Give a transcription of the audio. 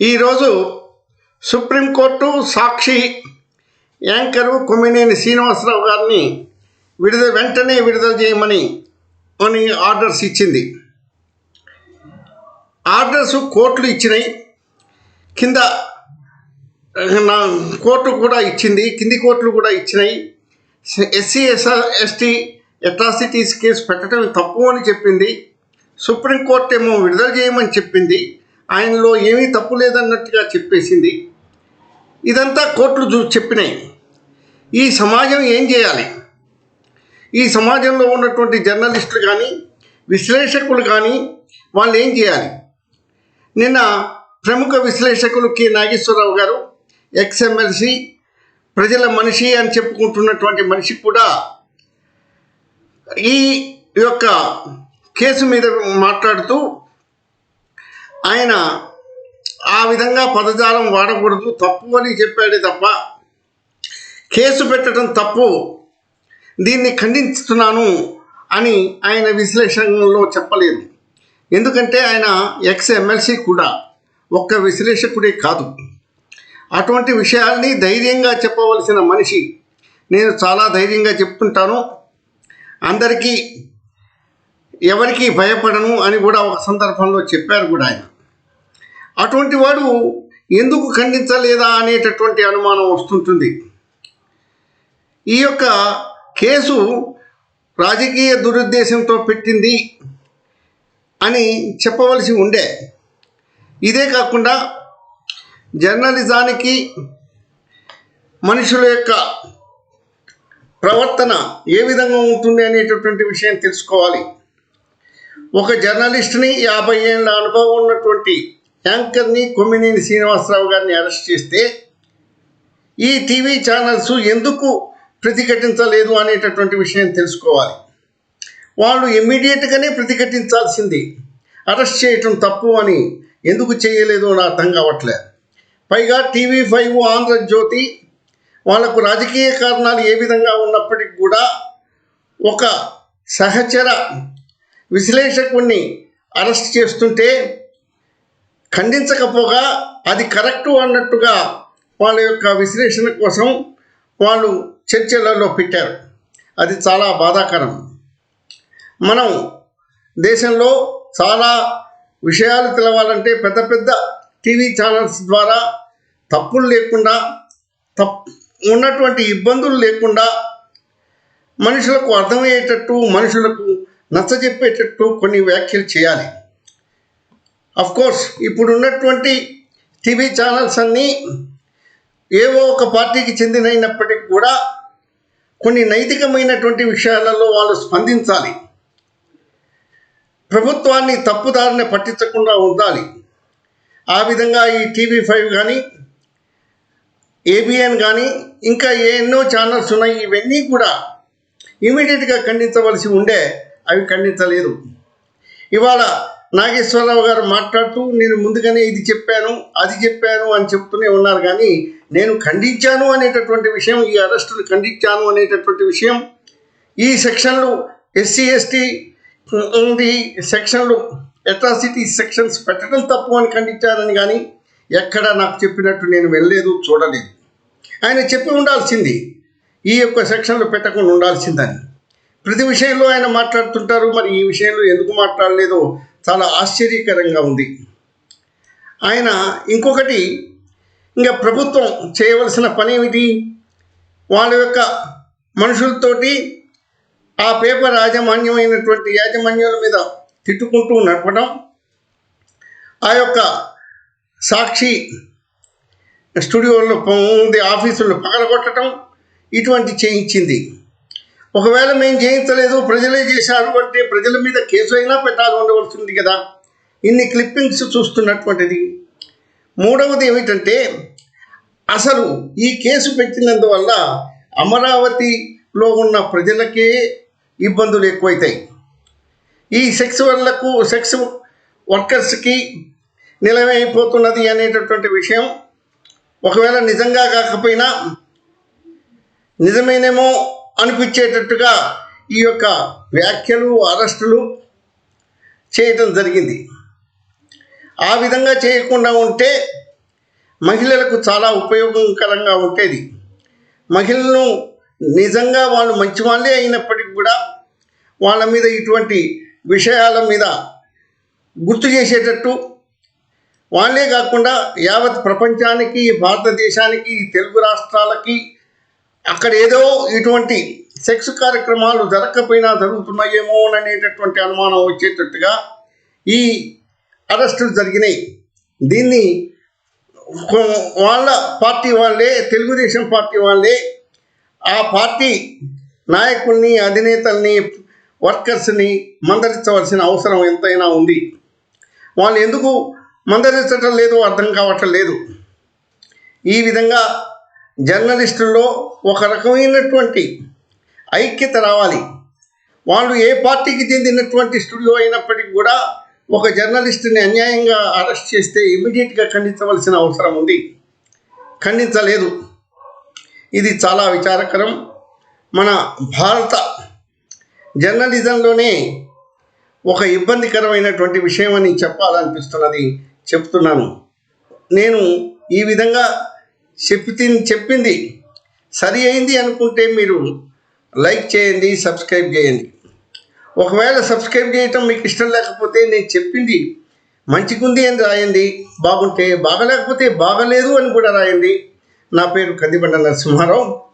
ఈరోజు supreme court Sakshi anchor Kommineni Srinivasarao గారిని విడుదల వెంటనే విడుదల చేయమని అని ఆర్డర్స్ ఇచ్చింది. ఆర్డర్స్ కోర్టులు ఇచ్చినాయి. కింద నా కోర్టు కూడా ఇచ్చింది. కింది కోర్టులు కూడా ఇచ్చినాయి. SC SR ST atrocities case పెట్టడం తప్పు అని చెప్పింది. సుప్రీంకోర్టు ఏమో విడుదల చేయమని చెప్పింది. ఆయనలో ఏమీ తప్పు లేదన్నట్టుగా చెప్పేసింది. ఇదంతా కోర్టులు చూ చెప్పినాయి. ఈ సమాజం ఏం చేయాలి? ఈ సమాజంలో ఉన్నటువంటి జర్నలిస్టులు కానీ విశ్లేషకులు కానీ వాళ్ళు ఏం చేయాలి? నిన్న ప్రముఖ విశ్లేషకులు కె. నాగేశ్వరరావు గారు ఎక్స్ఎమ్మెల్సీ ప్రజల మనిషి అని చెప్పుకుంటున్నటువంటి మనిషి కూడా ఈ యొక్క కేసు మీద మాట్లాడుతూ ఆయన ఆ విధంగా పదజాలం వాడకూడదు. తప్పు అని చెప్పాడే తప్ప కేసు పెట్టడం తప్పు దీన్ని ఖండిస్తున్నాను అని ఆయన విశ్లేషణలో చెప్పలేదు. ఎందుకంటే ఆయన ఎక్స్ ఎమ్మెల్సీ కూడా ఒక్క విశ్లేషకుడే కాదు. అటువంటి విషయాల్ని ధైర్యంగా చెప్పవలసిన మనిషి నేను చాలా ధైర్యంగా చెప్తుంటాను అందరికీ ఎవరికి భయపడను అని కూడా ఒక సందర్భంలో చెప్పారు కూడా ఆయన. అటువంటి వాడు ఎందుకు ఖండించలేదా అనేటటువంటి అనుమానం వస్తుంటుంది. ఈ యొక్క కేసు రాజకీయ దురుద్దేశంతో పెట్టింది అని చెప్పవలసి ఉండే. ఇదే కాకుండా జర్నలిజానికి మనుషుల యొక్క ప్రవర్తన ఏ విధంగా ఉంటుంది అనేటటువంటి విషయం తెలుసుకోవాలి. ఒక జర్నలిస్ట్ని యాభై ఏళ్ళ అనుభవం ఉన్నటువంటి యాంకర్ని కొమ్మినేని శ్రీనివాసరావు గారిని అరెస్ట్ చేస్తే ఈ టీవీ ఛానల్స్ ఎందుకు ప్రతిఘటించలేదు అనేటటువంటి విషయం తెలుసుకోవాలి. వాళ్ళు ఇమ్మీడియట్గానే ప్రతిఘటించాల్సింది అరెస్ట్ చేయటం తప్పు అని ఎందుకు చేయలేదో నా అర్థం కావట్లేదు. పైగా టీవీ ఫైవ్ ఆంధ్రజ్యోతి వాళ్ళకు రాజకీయ కారణాలు ఏ విధంగా ఉన్నప్పటికీ కూడా ఒక సహచర విశ్లేషకుణ్ణి అరెస్ట్ చేస్తుంటే ఖండించకపోగా అది కరెక్టు అన్నట్టుగా వాళ్ళ యొక్క విశ్లేషణ కోసం వాళ్ళు చర్చలలో పెట్టారు. అది చాలా బాధాకరం. మనం దేశంలో చాలా విషయాలు తెలవాలంటే పెద్ద పెద్ద టీవీ ఛానల్స్ ద్వారా తప్పులు లేకుండా తప్ ఉన్నటువంటి ఇబ్బందులు లేకుండా మనుషులకు అర్థమయ్యేటట్టు మనుషులకు నచ్చజెప్పేటట్టు కొన్ని వ్యాఖ్యలు చేయాలి. కోర్స్ ఇప్పుడు ఉన్నటువంటి టీవీ ఛానల్స్ అన్నీ ఏవో ఒక పార్టీకి చెందినైనప్పటికీ కూడా కొన్ని నైతికమైనటువంటి విషయాలలో వాళ్ళు స్పందించాలి. ప్రభుత్వాన్ని తప్పుదారిని పట్టించకుండా ఉండాలి. ఆ విధంగా ఈ టీవీ ఫైవ్ కానీ ఏబిఎన్ కానీ ఇంకా ఎన్నో ఛానల్స్ ఉన్నాయి. ఇవన్నీ కూడా ఇమీడియట్గా ఖండించవలసి ఉండే అవి ఖండించలేదు. ఇవాళ నాగేశ్వరరావు గారు మాట్లాడుతూ నేను ముందుగానే ఇది చెప్పాను అది చెప్పాను అని చెప్తూనే ఉన్నారు. కానీ నేను ఖండించాను అనేటటువంటి విషయం ఈ అరెస్టును ఖండించాను అనేటటువంటి విషయం ఈ సెక్షన్లు ఎస్సీ ఎస్టీ ఉంది సెక్షన్లు అట్రాసిటీ సెక్షన్స్ పెట్టడం తప్పు అని ఖండించారని కానీ ఎక్కడ నాకు చెప్పినట్టు నేను వెళ్ళలేదు చూడలేదు. ఆయన చెప్పి ఉండాల్సింది ఈ యొక్క సెక్షన్లు పెట్టకుండా ఉండాల్సిందని. ప్రతి విషయంలో ఆయన మాట్లాడుతుంటారు మరి ఈ విషయంలో ఎందుకు మాట్లాడలేదో చాలా ఆశ్చర్యకరంగా ఉంది. ఆయన ఇంకొకటి ఇంకా ప్రభుత్వం చేయవలసిన పని ఏమిటి వాళ్ళ యొక్క మనుషులతోటి ఆ పేపర్ యాజమాన్యమైనటువంటి యాజమాన్యాల మీద తిట్టుకుంటూ నడపడం ఆ యొక్క సాక్షి స్టూడియోలో ఉంది ఆఫీసుల్లో పగలగొట్టడం ఇటువంటి చేయించింది. ఒకవేళ మేము చేయించలేదు ప్రజలే చేశారు అంటే ప్రజల మీద కేసు అయినా పెట్టాలి ఉండవలసింది కదా. ఇన్ని క్లిప్పింగ్స్ చూస్తున్నటువంటిది. మూడవది ఏమిటంటే అసలు ఈ కేసు పెట్టినందువల్ల అమరావతిలో ఉన్న ప్రజలకే ఇబ్బందులు ఎక్కువైతాయి. ఈ సెక్స్ వాళ్ళకు సెక్స్ వర్కర్స్కి నిలవైపోతున్నది అనేటటువంటి విషయం ఒకవేళ నిజంగా కాకపోయినా నిజమేనేమో అనిపించేటట్టుగా ఈ యొక్క వ్యాఖ్యలు అరెస్టులు చేయటం జరిగింది. ఆ విధంగా చేయకుండా ఉంటే మహిళలకు చాలా ఉపయోగకరంగా ఉండేది. మహిళలను నిజంగా వాళ్ళు మంచి వాళ్ళే అయినప్పటికీ కూడా వాళ్ళ మీద ఇటువంటి విషయాల మీద గుర్తు చేసేటట్టు వాళ్ళే కాకుండా యావత్ ప్రపంచానికి భారతదేశానికి తెలుగు రాష్ట్రాలకి అక్కడ ఏదో ఇటువంటి సెక్స్ కార్యక్రమాలు జరగకపోయినా జరుగుతున్నాయేమో అనేటటువంటి అనుమానం వచ్చేటట్టుగా ఈ అరెస్టులు జరిగినాయి. దీన్ని వాళ్ళ పార్టీ వాళ్ళే తెలుగుదేశం పార్టీ వాళ్ళే ఆ పార్టీ నాయకుల్ని అధినేతల్ని వర్కర్స్ని మందరించవలసిన అవసరం ఎంతైనా ఉంది. వాళ్ళు ఎందుకు మందరించటం లేదు అర్థం కావటం లేదు. ఈ విధంగా జర్నలిస్టుల్లో ఒక రకమైనటువంటి ఐక్యత రావాలి. వాళ్ళు ఏ పార్టీకి చెందినటువంటి స్టూడియో అయినప్పటికీ కూడా ఒక జర్నలిస్ట్ని అన్యాయంగా అరెస్ట్ చేస్తే ఇమీడియట్గా ఖండించవలసిన అవసరం ఉంది. ఖండించలేదు. ఇది చాలా విచారకరం. మన భారత జర్నలిజంలోనే ఒక ఇబ్బందికరమైనటువంటి విషయం అని చెప్పాలనిపిస్తున్నది చెప్తున్నాను. నేను ఈ విధంగా చెప్పి చెప్పింది. సరి అయింది అనుకుంటే మీరు లైక్ చేయండి సబ్స్క్రైబ్ చేయండి. ఒకవేళ సబ్స్క్రైబ్ చేయటం మీకు ఇష్టం లేకపోతే నేను చెప్పింది మంచిగుంది అని రాయండి బాగుంటే బాగలేకపోతే బాగలేదు అని కూడా రాయండి. నా పేరు కందిబండ నరసింహారావు.